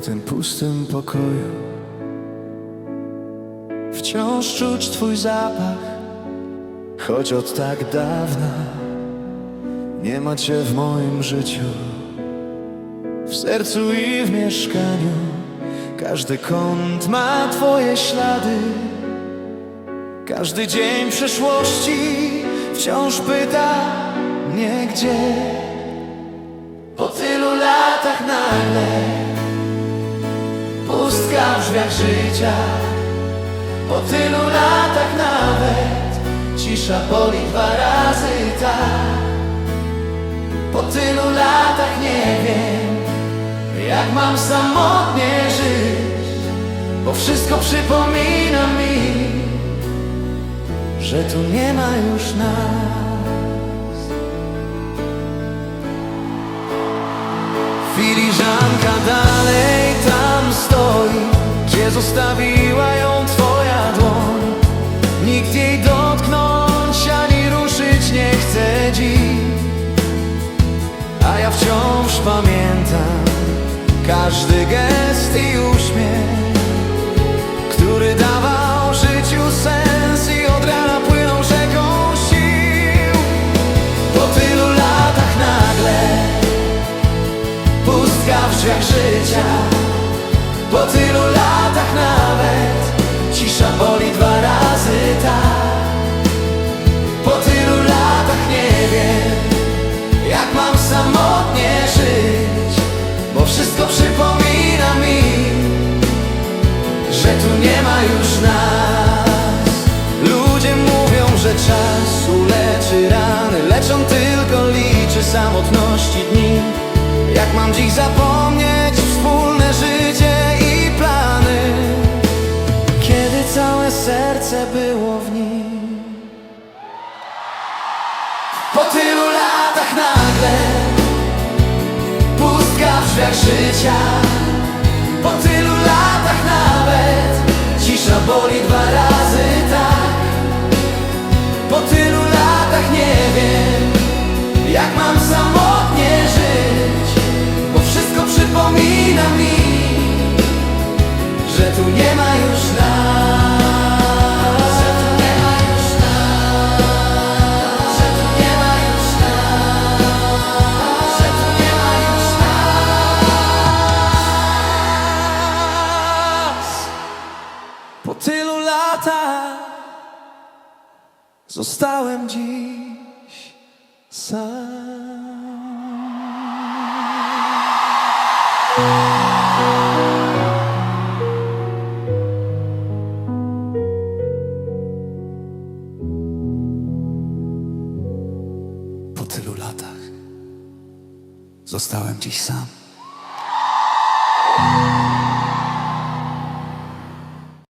w tym pustym pokoju. Wciąż czuć Twój zapach, choć od tak dawna nie ma Cię w moim życiu. W sercu i w mieszkaniu każdy kąt ma Twoje ślady. Każdy dzień przeszłości wciąż pyta mnie gdzie. Po tylu latach nagle drzwiach życia. Po tylu latach nawet cisza boli dwa razy tak. Po tylu latach nie wiem, jak mam samotnie żyć, bo wszystko przypomina mi, że tu nie ma już nas. Filiżanka dalej zostawiła ją twoja dłoń. Nikt jej dotknąć ani ruszyć nie chce dziś. A ja wciąż pamiętam każdy gest i nie ma już nas. Ludzie mówią, że czas uleczy rany, lecz on tylko liczy samotności dni. Jak mam dziś zapomnieć wspólne życie i plany, kiedy całe serce było w nim? Po tylu latach nagle Pustka w drzwiach życia Po tylu tu nie ma już nas. Że tu nie ma już nas. Że tu nie ma już nas. Że tu nie ma już nas. Po tylu latach Zostałem dziś sam zostałem dziś sam.